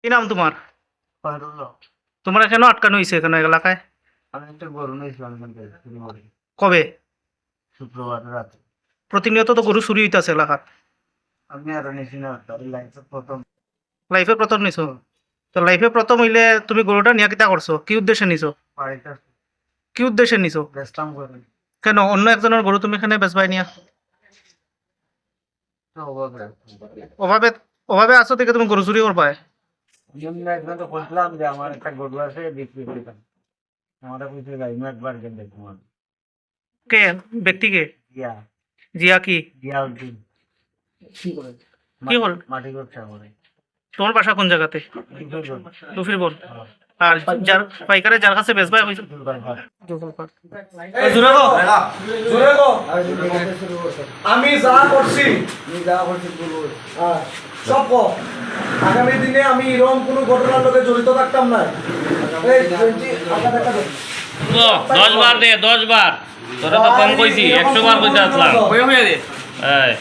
কি নাম তোমার? তোমার কেন আটকানো হয়েছে এখানে এলাকায়? আমি একটা গরু নিয়েছিলাম এখান থেকে শিলিগুড়ি, কবে? শুক্রবার রাতে। প্রতিনিয়ত তো গরু চুরি হইতাছে এলাকার। আমি আরও নিয়েছি না লাইফে প্রথম। লাইফে প্রথম নিছো? তো লাইফে প্রথম হইলে তুমি গরুটা নিয়ে কিতা করছ? কি উদ্দেশ্যে নিছো? কি উদ্দেশ্যে নিছো? কেন? অন্য একজনের গরু তুমি এখানে বেচবাই নিয়া? অভাবে অভাবে থেকে তুমি গরু চুরি করবাই আমি একজনকে বলছিলাম যে আমার একটা গরু আছে বিক্রি করে দেন আমাদের বুঝতে যাই আমি একবার গেলে দেখব কে? ব্যক্তিকে? গিয়া জিয়া কি? গিয়া উদ্দিন কি বল? মাটি ব্যবসা করে তোমার বাসা কোন জায়গাতে? করব? লুফির বোন আর যার পাইকারে যার কাছে। জোরে গো। আমি যা করছি হ্যাঁ, সব কো। আগামী দিনে আমি এরকম কোনো ঘটনার লোকে জড়িত থাকতাম না। এই দেখা দে দশ বার দে দশ বার। তোরা তো কম কইছি একশো বার কইতে আসলাম। এই।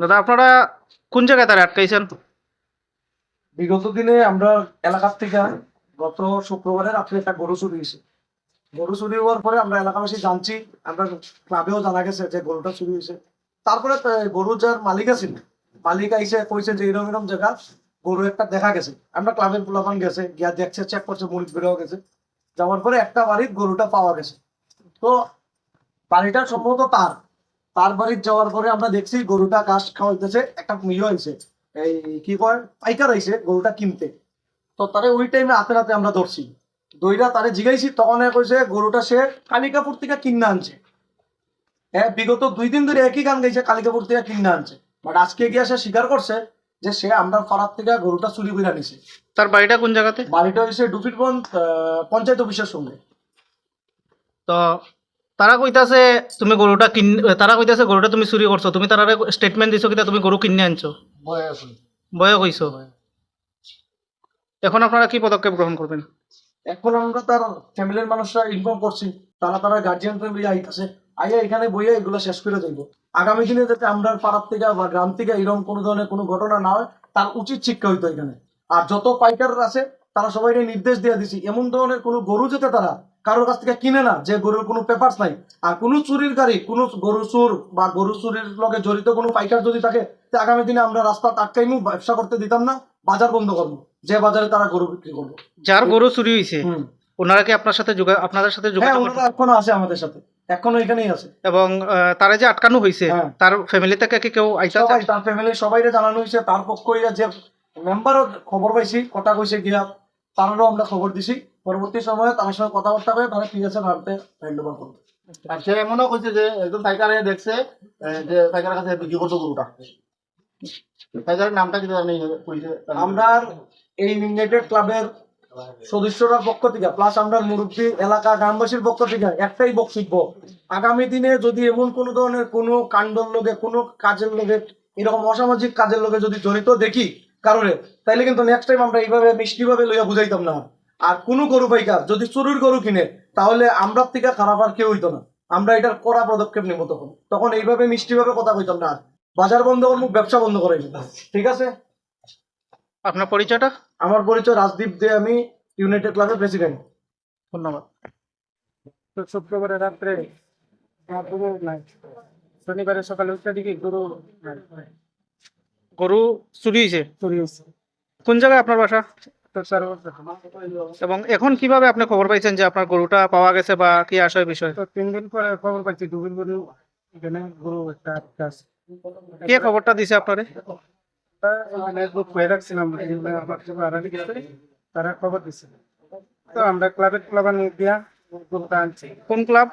দাদা আপনারা কোন জায়গায় তারা আটকাইছেন? বিগত দিনে আমরা এলাকার থেকে গত শুক্রবারে রাত্রে একটা গরু চুরি হয়েছে। গরু চুরি হওয়ার পরে আমরা এলাকাবাসী জানছি, আমরা ক্লাবেও জানা গেছে যে গরুটা চুরি হয়েছে। তারপরে গরু যার মালিক আছে, মালিক আইসে কইছে যে এরকম এরকম জায়গা, গরু একটা দেখা গেছে। আমরা ক্লাবের পোলাপান গেছে, গিয়া দেখছে চেক করছে মুড়ি বেরোও গেছে। যাওয়ার পরে একটা বাড়ির গরুটা পাওয়া গেছে। তো বাড়িটা সম্ভবত তার। তার বাড়ির যাওয়ার পরে আমরা দেখছি গরুটা ঘাস খাওয়াইতেছে একটা ইয়ে হয়েছে। এই কি কয়? পাইকার আইছে গরুটা কিনতে। তো তারে ওই টাইমে হাতে হাতে আমরা ধরছি। দইরা তারে জিগাইছি তখন কইছে গরুটা সে কালিকাপুর থেকে কিনে আনছে। হ্যাঁ বিগত দুই দিন ধরে একই গান গাইছে কালিকাপুর থেকে কিনে আনছে। বাট আজকে গিয়ে সে স্বীকার করছে যে সে আমরা ফারাত থেকে গরুটা চুরি করে নিছে তার বাড়িটা কোন জায়গাতে? বাড়িটা হয়েছে ডুফিরবন পঞ্চায়েত অফিসের সঙ্গে। তো তারা কইতাছে তুমি গরুটা কিন তারা কইতাছে গরুটা তুমি চুরি করছ। তুমি তারা স্টেটমেন্ট দিছো কিনা তুমি গরু কিনে আনছো? বয়ে কইছো? এখন আপনারা কি পদক্ষেপ গ্রহণ করবেন? এখন আমরা তার ফ্যামিলির মানুষরা ইনফর্ম করছি তারা তারা গার্জিয়ান ফ্যামিলি আইতাছে আইয়া এখানে বইয়া এগুলো শেষ করে যাইব। আগামী দিনে যাতে আমরা পাড়ার থেকে বা গ্রাম থেকে এরকম কোনো ধরনের কোনো ঘটনা না হয় তার উচিত শিক্ষা হইতো এখানে। আর যত পাইকার আছে তারা সবাই নির্দেশ দিয়ে দিছি এমন ধরনের কোনো গরু যেতে তারা কারোর কাছ থেকে কিনে না যে গরুর কোনো পেপারস নাই। আর কোনো চুরির গাড়ি কোনো গরু চুর বা গরু চুরির লগে জড়িত কোনো পাইকার যদি থাকে তা আগামী দিনে আমরা রাস্তা আটকাইমু ব্যবসা করতে দিতাম না বাজার বন্ধ করব। যে বাজারে তারা গরু বিক্রি করব। যার গরু চুরি হয়েছে ওনারা কি আপনার সাথে আপনাদের সাথে হ্যাঁ যোগাযোগ ওনারা এখনও আছে আমাদের সাথে। এখনও এখানেই আছে। এবং তারা যে আটকানো হয়েছে হ্যাঁ। তার ফ্যামিলি থেকে কি কেউ আইসা তার ফ্যামিলি সবাইরে জানানো হয়েছে তার পক্ষ যে মেম্বারও খবর পাইছি কথা কইছে গিয়া তারও আমরা খবর দিছি। পরবর্তী সময়ে তার সঙ্গে কথাবার্তা হবে তারা আছে ভারতে হ্যান্ড ওভার করবে আর সে এমনও কইছে যে একজন পাইকারে দেখছে যে পাইকারের কাছে বিক্রি করতো গরুটা। পাইকারের নামটা কি জানি কইছে আমরা এই ইউনাইটেড ক্লাবের সদস্যরার পক্ষ থেকে প্লাস আমরা মুরব্বী এলাকা গ্রামবাসীর পক্ষ থেকে একটাই বক্তব্য আগামী দিনে যদি এমন কোনো ধরনের কোনো কাণ্ডর লোকে কোনো কাজের লোকে এরকম অসামাজিক কাজের লোকে যদি জড়িত দেখি কারণে তাইলে কিন্তু নেক্সট টাইম আমরা এইভাবে মিষ্টিভাবে লইয়া বুঝাইতাম না। আর কোনো গরু পাইকার যদি চুরির গরু কিনে তাহলে আমরা থেকে খারাপ আর কেউ হইতো না। আমরা এটার কড়া পদক্ষেপ নেব তখন। তখন এইভাবে মিষ্টিভাবে কথা কইতাম না আর। বাজার বন্ধ করব ব্যবসা বন্ধ করে দিতাম। ঠিক আছে? আপনার পরিচয়টা? আমার পরিচয় রাজদীপ দে আমি ইউনাইটেড ক্লাবের প্রেসিডেন্ট ধন্যবাদ। শুক্রবারে রাত্রে শনিবারে সকালে উঠতে দিকে গরু গরু চুরি হয়েছে? চুরি হয়েছে। কোন জায়গায় আপনার বাসা? এবং এখন কীভাবে আপনি খবর পাইছেন যে আপনার গরুটা পাওয়া গেছে বা কি আসয় বিষয়? তো তিন দিন পরে খবর পাইছি দুদিন গরু এখানে গরু একটা কে খবরটা দিছে আপনারে? তারা খবর দিছে। তো আমরা ক্লাবের নিয়ে দিয়া গরুটা আনছি। কোন ক্লাব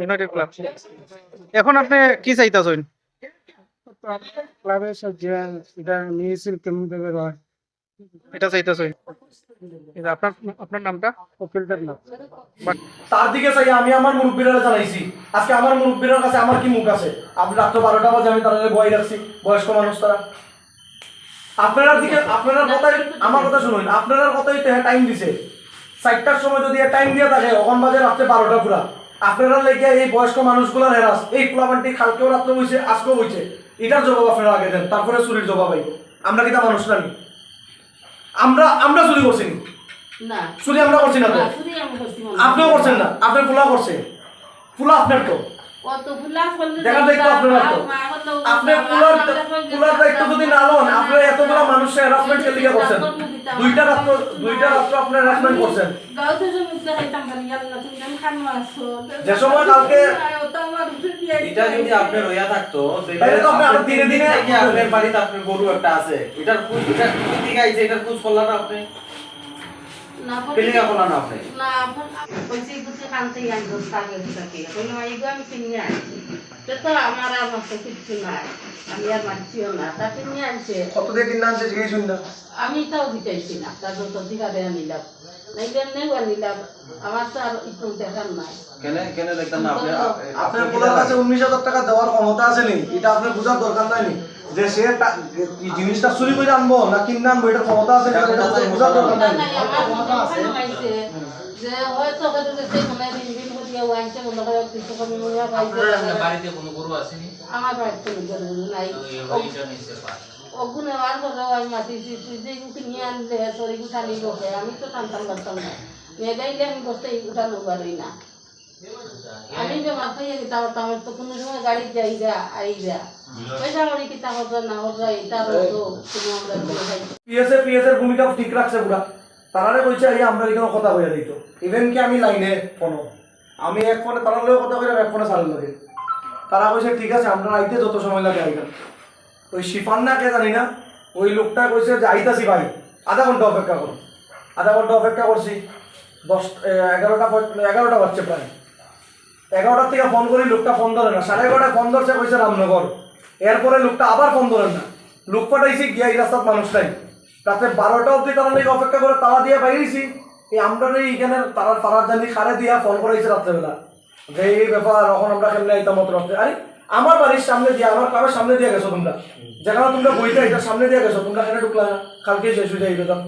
ইউনাইটেড ক্লাব এখন আপনি কি চাইতাছেন? ক্লাবে সব এটা নিয়েছিল কেমন ভাবে হয় এটা চাইতাছেন এটা আপনার আপনার নামটা? ফিল্টার না তার দিকে চাই আমি আমার মুরব্বীরা জানাইছি। আজকে আমার মুরব্বীর কাছে আমার কি মুখ আছে? আপনি রাত্র বারোটা বাজে আমি তাদের বয় রাখছি বয়স্ক মানুষ তারা। আপনারা দিকে আপনারা কথাই আমার কথা শুনুন আপনারা কথাই তো টাইম দিছে। চারটার সময় যদি টাইম দিয়ে থাকে ওখান বাজে রাত্রে বারোটা পুরা। আপনারা লেগে এই বয়স্ক মানুষগুলোর হেরাস। এই পোলাপানটি কালকেও রাত্রে হয়েছে আজকেও হয়েছে এটার জবাব আপনারা আগে দেন তারপরে চুরির জবাব আইব। আমরা কি তা মানুষ না আমরা আমরা চুরি করছি না। চুরি আমরা করছি না তো। আপনিও করছেন না আপনার পোলা করছে। পোলা আপনার তো। কত ফুলা ফল দেখার দায়িত্ব আপনার তো। আপনার পোলার পোলার দায়িত্ব যদি না লন আপনার এতগুলো মানুষের হ্যারাসমেন্ট কে লিখে করছেন? দুইটা রাত্র দুইটা রাত্র আপনার হ্যারাসমেন্ট করছেন। যে সময় কালকে- এটা যদি আপনার হইয়া থাকতো তাহলে তো আপনি দিনে দিনে- আপনার বাড়িতে আপনার গরু একটা আছে এটার খুঁজ এটা থেকে আইছে এটার খোঁজ করলেন না আপনি? না কেলিকা করলেন না আপনি না বলছি বুঝতে কানতে আনব পাগল থাকে বলল এইগো আমি কিনে আনছি। তো তো আমার আর মতো কিচ্ছু নাই। আমি আর মানছিও না। তা কিনে আনছে। কত দিয়ে কিনা আনছে জিজ্ঞেস শুনলাম আমি তাও দিতেছি না। তার যত ঠিকারে আনিলাম নাইলে নেও আনিলাম আমার তো আর একটু দেখার নাই। কেন কেন দেখতেন না? আপনি আপনার পোলার কাছে উনিশ হাজার টাকা দেওয়ার ক্ষমতা আছে নি? এটা আপনার বোঝার দরকার নাই যে সে জিনিসটা চুরি করে আনব না কিনে আনব এটার ক্ষমতা আছে এটা বোঝার দরকার নাই আমার হয়েছে যে হয়তো হয়তো যে সেই মনে হয় ঋণ ঋণ আনছে মনে হয় কিছু কমি হয় পাইছে। বাড়িতে কোনো গরু আসেনি? আমার বাড়িতে গরু নাই। অগুনে আর করে আমি মাটি তুই যে নিয়ে আনলে তোর আমি তো টানতাম পারতাম না। মেয়ে আমি বসতে উঠানো পারি না। আমি যে মাথায় আমার তো কোনো সময় গাড়ি যাই যা আই যা তার ভূমিকা ঠিক রাখছে পুরা। তারারে কইছে আমরা এখানে কথা হইয়া দিত ইভেন কি আমি লাইনে ফোনও আমি এক ফোনে তারার লগে কথা কইলাম এক ফোনে সারের লগে তারা কইছে, ঠিক আছে, আমরা আইতে যত সময় লাগে আইতাম। ওই শিফান না কে জানি না, ওই লোকটা কইছে যে, আইতাছি ভাই, আধা ঘণ্টা অপেক্ষা করো। আধা ঘণ্টা অপেক্ষা করছি। দশ এগারোটা এগারোটা বাজছে প্রায়। এগারোটার থেকে ফোন করি, লোকটা ফোন ধরে না। সাড়ে এগারোটায় ফোন ধরছে, কইছে, রামনগর। এরপরে লোকটা আবার ফোন ধরেন না। লোক পাঠাইছি গিয়া এই রাস্তার মানুষটাই রাতে বারোটা অবধি তারা অপেক্ষা করে তারা দিয়ে বাইরেছি। এই আমরা এই এখানে তারা জানি খারে দিয়া ফোন করাইছে রাত্রেবেলা। যে এই ব্যাপার, এখন আমরা কেমনে আইতাম রাত্রে? আরে, আমার বাড়ির সামনে দিয়া, আমার কারোর সামনে দিয়ে গেছো তোমরা। যেখানে তোমরা বইতে এটার সামনে দিয়ে গেছো, তোমরা ঢুকলা? কালকে শেষ হয়ে যাই বেতন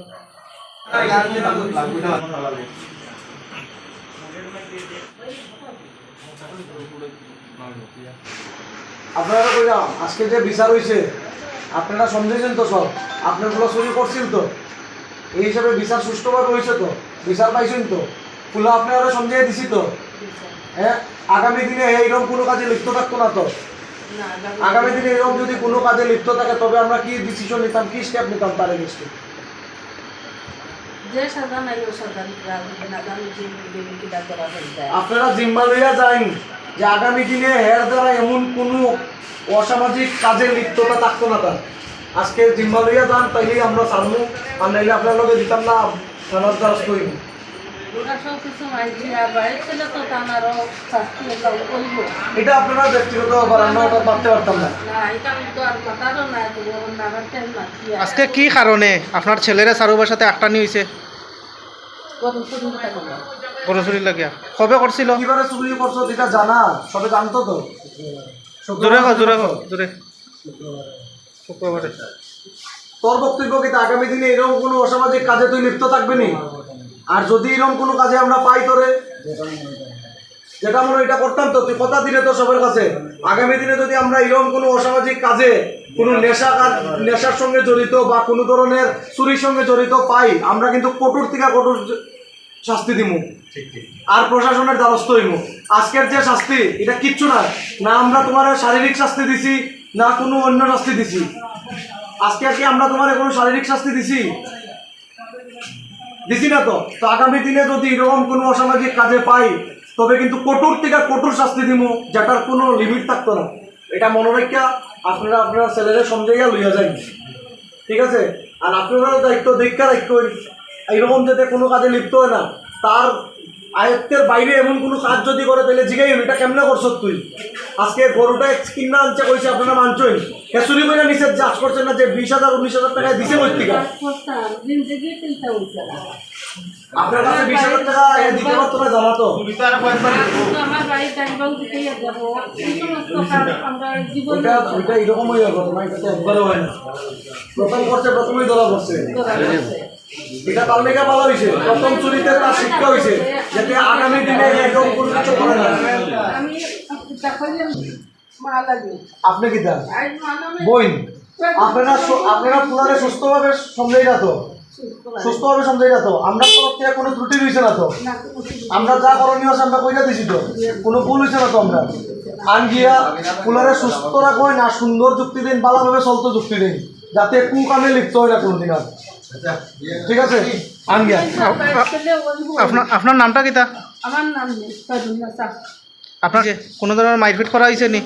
আপনারা কইলাম আজকে যে বিচার হয়েছে আপনারা সমঝেছেন তো সব? আপনারগুলো চুরি করছিল তো? এই হিসাবে বিচার সুষ্ঠুভাবে হয়েছে তো। বিচার পাইছেন তো। ফুলা আপনারা সমঝিয়ে দিছি তো। হ্যাঁ? আগামী দিনে এইরকম কোনো কাজে লিপ্ত থাকতো না তো? আগামী দিনে এরকম যদি কোনো কাজে লিপ্ত থাকে তবে আমরা কি ডিসিশন নিতাম কি স্টেপ নিতাম তার এগেনস্টে আপনারা জিম্মা লইয়া যান যে আগামী দিনে হের দ্বারা এমন কোনো অসামাজিক কাজে লিপ্ততা থাকতো না তার। আজকে জিম্মা লইয়া যান তাইলেই আমরা ছাড়মু। আর নাইলে আপনার লগে দিতাম না থানার দ্বারা করিব এটা আপনারা ব্যক্তিগত পারতে পারতাম না। আজকে কি কারণে? আপনার ছেলেরা সারুবার সাথে আটটানি হয়েছে গরম পর্যন্ত থাকব গরু চুরি লাগিয়া। কবে করছিল? কীভাবে চুরি করছ এটা জানা। সবে জানতো তো। জোরে কো জোরে। তোর বক্তব্য কি তা আগামী দিনে এরকম কোনো অসামাজিক কাজে তুই লিপ্ত থাকবি নি? আর যদি এরকম কোনো কাজে আমরা পাই তোরে? যেটা আমরা এটা করতাম তো তুই কথা দিলে তো সবার কাছে। আগামী দিনে যদি আমরা এরকম কোনো অসামাজিক কাজে কোনো নেশা কাজ- নেশার সঙ্গে জড়িত বা কোনো ধরনের চুরির সঙ্গে জড়িত পাই আমরা কিন্তু কঠোর থেকে কঠোর শাস্তি দিব আর প্রশাসনের দ্বারস্থ হইব আজকের যে শাস্তি এটা কিচ্ছু না। না আমরা তোমার শারীরিক শাস্তি দিছি না, কোনো অন্য শাস্তি দিছি। আজকে কি আমরা তোমার কোনো শারীরিক শাস্তি দিছি? দিছি না তো? তো আগামী দিনে যদি এরকম কোনো অসামাজিক কাজে পাই, তবে কিন্তু কঠোর থেকে কঠোর শাস্তি দিব যেটার কোনো লিমিট থাকতো না। এটা মনে রাখিয়া আপনারা আপনারা ছেলেরা সমঝাইয়া লইয়া যাই ঠিক আছে? আর আপনারাও দায়িত্ব দীক্ষা দায়িত্ব এইরকম যাতে কোনো কাজে লিপ্ত হয় না, তার আয়ত্তের বাইরে এমন কোনো কাজ যদি করে, তাহলে জিগাই এটা কেমনে করছ তুই? আজকে গরুটা কিনা আনছে, কইছে, আপনারা মানছেন? হেসুরি করে নিষেধ চাষ করছেন না যে বিশ হাজার, উনিশ হাজার টাকায় দিছে বৈতিকা আপনার কাছে বিশ হাজার টাকা দিতে তো আমার বাড়ির দিতেই যাব। এরকম হয়ে তোমার একবারও হয় না। প্রথম করছে প্রথমেই ধরা পড়ছে এটা তার লেগে ভালো হয়েছে প্রথম চুরিতে তার শিক্ষা হয়েছে যাতে আগামী দিনে কোনো কিছু করে না। আপনি কি দেন? বইন। আপনারা আপনারা পুরারে সুস্থভাবে সমঝাই না তো সুস্থভাবে সমঝাই না তো। আমরা তরফ থেকে কোনো ত্রুটি হয়েছে না তো। আমরা যা করণীয় আছে আমরা কইরা দিছি তো। কোনো ভুল হয়েছে না তো আমরা। আন গিয়া পুলারে সুস্থ রাখবেন না সুন্দর যুক্তি দিন ভালোভাবে চলতো যুক্তি দিন। যাতে কু কামে লিপ্ত হয় না কোনোদিন আর। ঠিক আছে? আন গিয়া আপনার আপনার নামটা কিতা? আমার নাম আপনাকে কোনো ধরনের মারপিট করা হয়েছে না।